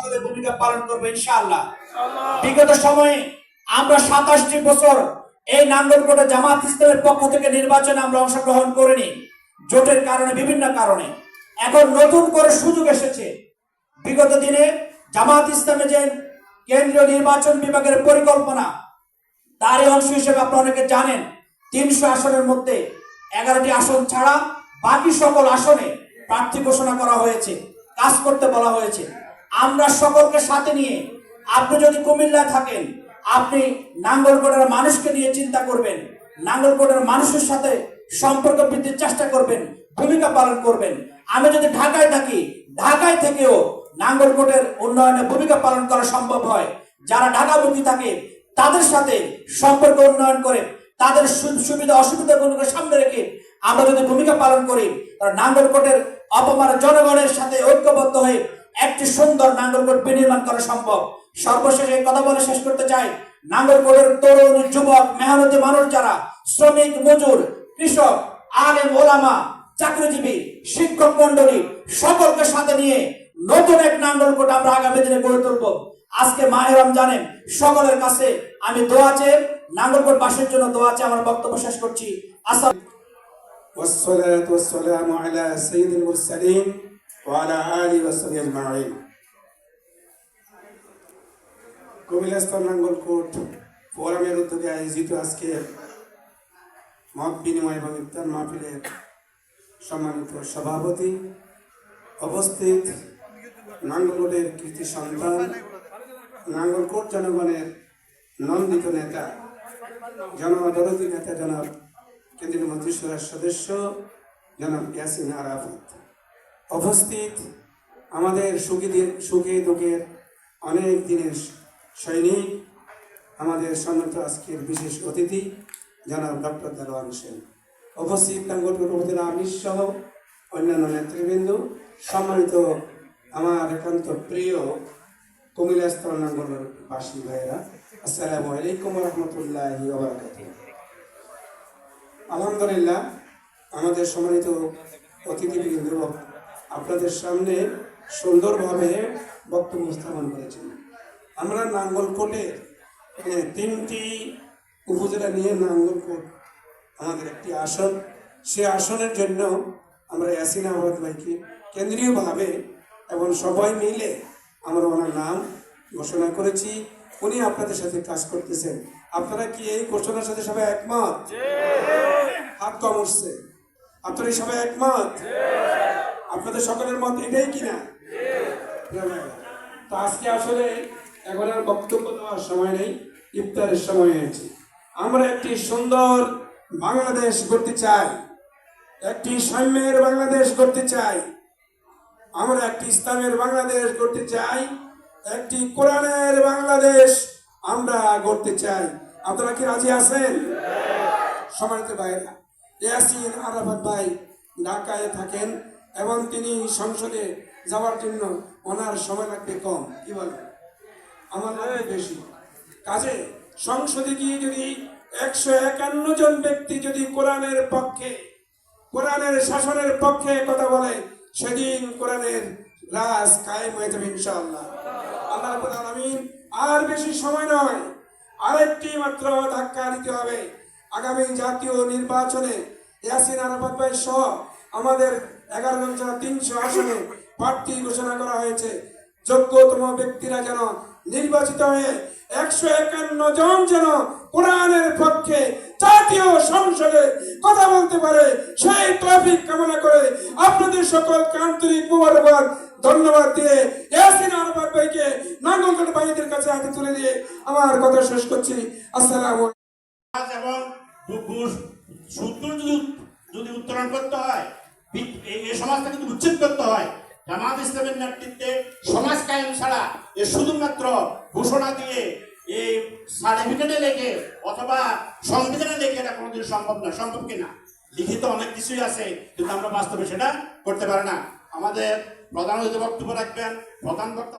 সকলের ভূমিকা পালন করবে ইনশাআল্লাহ। বিগত সময়ে আমরা সাতাশটি বছর এই নাঙ্গলকোটে জামাত ইসলামের পক্ষ থেকে নির্বাচনে আমরা অংশগ্রহণ করিনি জোটের কারণে বিভিন্ন কারণে। এখন নতুন করে সুযোগ এসেছে। বিগত দিনে জামাত ইসলামে যে কেন্দ্রীয় নির্বাচন বিভাগের পরিকল্পনা তারই অংশ হিসেবে আপনারা অনেকে জানেন তিনশো আসনের মধ্যে এগারোটি আসন ছাড়া বাকি সকল আসনে প্রার্থী ঘোষণা করা হয়েছে কাজ করতে বলা হয়েছে। আমরা সকলকে সাথে নিয়ে আপনি যদি কুমিল্লা থাকেন, আপনি নাঙ্গলকোটের মানুষকে নিয়ে চিন্তা করবেন নাঙ্গলকোটের মানুষের সাথে সম্পর্ক বৃদ্ধির চেষ্টা করবেন, ভূমিকা পালন করবেন। আমি যদি ঢাকায় থাকি, ঢাকায় থেকেও নাঙ্গলকোটের উন্নয়নে ভূমিকা পালন করা সম্ভব হয়। যারা ঢাকামুখী থাকে, তাদের সাথে সম্পর্ক উন্নয়ন করে, তাদের সুবিধা অসুবিধাগুলোকে সামনে রেখে আমরা যদি ভূমিকা পালন করি, তাহলে নাঙ্গলকোটের অপমান জনগণের সাথে ঐক্যবদ্ধ হয়ে একটি সুন্দর নাঙ্গলকোট বিনির্মাণ করা সম্ভব সর্বশেষে এই কথা বলে শেষ করতে চাই নাঙ্গলকোটের তরুণ যুবক মেহনতি মানুষ যারা শ্রমিক মজুর কৃষক আলেম ওলামা চাকরিজীবী শিক্ষক মন্ডলী সকলকে সাথে নিয়ে নতুন এক নাঙ্গলকোট আমরা আগামী দিনে গড়ে তুলবো আজকে মাহে রমজানে সকলের কাছে আমি দোয়া চেয়ে নাঙ্গলকোট বাসের জন্য দোয়া চেয়ে আমার বক্তব্য শেষ করছি আসা والصلاة والسلام على سيد المرسلين وعلى آله وصحبه أجمعين কবিলাস্তর নাঙ্গলকোট ফোরামের উদ্যোগে আয়োজিত আজকে মত বিনিময় এবং ইফতার মাহফিলের সম্মানিত সভাপতি উপস্থিত নাঙ্গলকোটের কৃতি সন্তান নাঙ্গলকোট জনগণের নন্দিত নেতা জনদরদী নেতা জনাব কেন্দ্রীয় মন্ত্রিসভার সদস্য জনাব ইয়াসিন আরাফাত উপস্থিত আমাদের সুখী সুখে দুঃখের অনেক দিনের সৈনিক, আমাদের সম্মানিত আজকের বিশেষ অতিথি, জনাব ডক্টর দেলোয়ার হোসেন। নাঙ্গলকোট উপজেলা আমির সহ অন্যান্য নেতৃবৃন্দ, সম্মানিত আমার একান্ত প্রিয় কুমিল্লা স্তর নাঙ্গলের বাসী ভাইয়েরা, আসসালামু আলাইকুম রহমতুল্লাহি আলহামদুলিল্লাহ, আমাদের সম্মানিত অতিথিবৃন্দ আপনাদের সামনে সুন্দরভাবে বক্তব্য স্থাপন করেছেন। আমরা নাঙ্গলকোটে তিনটি উপজেলা নিয়ে নাঙ্গলকোট আমাদের একটি আসন। সে আসনের জন্য আমরা ইয়াসিন আহমদ ভাইকে কেন্দ্রীয়ভাবে এবং সবাই মিলে আমরা ওনার নাম ঘোষণা করেছি। উনি আপনাদের সাথে কাজ করতেছেন। আপনারা কি এই ঘোষণার সাথে সবাই একমত? হাত কম উঠছে আপনারা এই সবাই একমত? আপনাদের সকলের মত এটাই কিনা? তো আজকে আসলে এখন আর বক্তব্য দেওয়ার সময় নেই, ইফতারের সময় হয়েছে। আমরা একটি সুন্দর বাংলাদেশ করতে চাই। একটি সাম্যের বাংলাদেশ করতে চাই। আমরা একটি ইসলামের বাংলাদেশ করতে চাই। একটি কোরআনের বাংলাদেশ আমরা করতে চাই। আপনারা কি রাজি আছেন? সমানিত ভাইরা ইয়াসিন আরাফাত ভাই ঢাকায় থাকেন। এবং তিনি সংসদে যাওয়ার জন্য ওনার সময় লাগবে কম, কি বলেন আমার বেশি। কাজে সংসদে গিয়ে যদি একশো একান্ন জন ব্যক্তি যদি কোরআনের পক্ষে, কোরআনের শাসনের পক্ষে কথা বলে, সেদিন কোরআনের রাজ কায়েম হয়ে যাবে ইনশাআল্লাহ। আল্লাহ আলামিন আর বেশি সময় নয়, আরেকটি মাত্র ধাক্কা দিতে হবে। আগামী জাতীয় নির্বাচনে ইয়াসিন আরাফাত ভাই সহ আমাদের এগারো জন ছাড়া তিনশো আসনে প্রার্থী ঘোষণা করা হয়েছে। যোগ্যতম ব্যক্তিরা যেন নির্বাচিত হয়ে একশো একান্ন জন যেন কোরআনের পক্ষে জাতীয় সংসদে কথা বলতে পারে, সেই ট্রাফিক কামনা করে আপনাদের সকলকে আন্তরিক মুবারকবাদ, ধন্যবাদ দিয়ে ইয়াসিন আরবাদ ভাইকে নাঙ্গলকোট ভাইদের কাছে হাতে তুলে দিয়ে আমার কথা শেষ করছি। আসসালামু এবং ঘু- যদি উত্তরণ করতে হয় এই- সমাজটা কিন্তু উচ্ছেদ করতে হয়, জামাত ইসলামের নেতৃত্বে সমাজ কায়েম ছাড়া এ শুধুমাত্র ঘোষণা দিয়ে এই সার্টিফিকেটে লেখে অথবা সংবিধানে লেখে এটা কোনোদিন সম্ভব না সম্ভব কিনা লিখিত অনেক কিছুই আছে, কিন্তু আমরা বাস্তবে সেটা করতে পারি না। আমাদের প্রধান বক্তব্য রাখবেন। প্রধান বক্তা